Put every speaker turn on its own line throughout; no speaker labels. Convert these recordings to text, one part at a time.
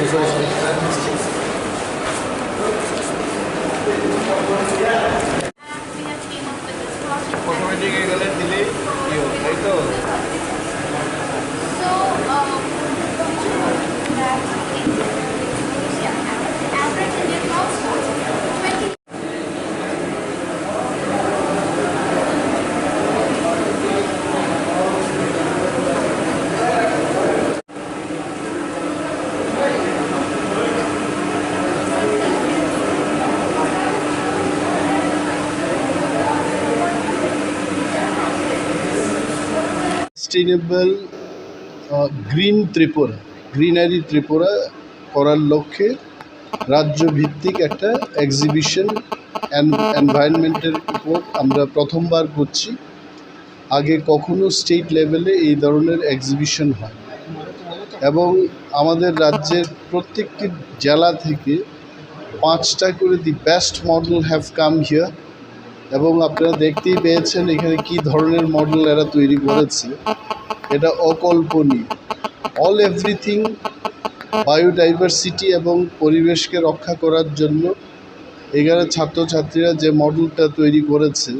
de
sustainable green Tripura greenery Tripura করার লক্ষ্যে রাজ্যভিত্তিক একটা এক্সিবিশন এনভায়রনমেন্টের উপর আমরা প্রথমবার করছি। আগে কখনো স্টেট লেভেলে এই ধরনের এক্সিবিশন হয়। এবং আমাদের রাজ্যের প্রত্যেকটি জেলা থেকে পাঁচটা করে the best model have come here এবং আপনারা দেখতেই পেয়েছেন এখানে কি ধরনের মডেল এরা তৈরি করেছে। এটা অকল্পনীয়। অল এভরিথিং বায়োডাইভার্সিটি এবং পরিবেশকে রক্ষা করার জন্য এখানে ছাত্রছাত্রীরা যে মডেলটা তৈরি করেছে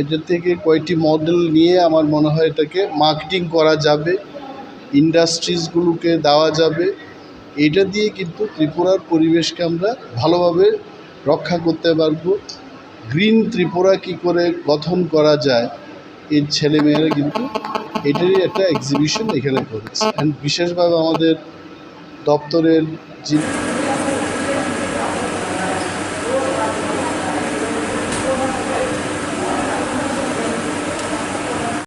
এটা থেকে কয়েকটি মডেল নিয়ে আমার মনে হয় এটাকে মার্কেটিং করা যাবে ইন্ডাস্ট্রিজগুলোকে দেওয়া যাবে। এটা দিয়ে কিন্তু ত্রিপুরার পরিবেশকে আমরা ভালোভাবে রক্ষা করতে পারব। গ্রিন ত্রিপুরা কি করে গঠন করা যায় এই ছেলেমেয়েরা কিন্তু এটারই একটা এক্সিবিশন এখানে করেছে। অ্যান্ড বিশেষভাবে আমাদের দপ্তরের যে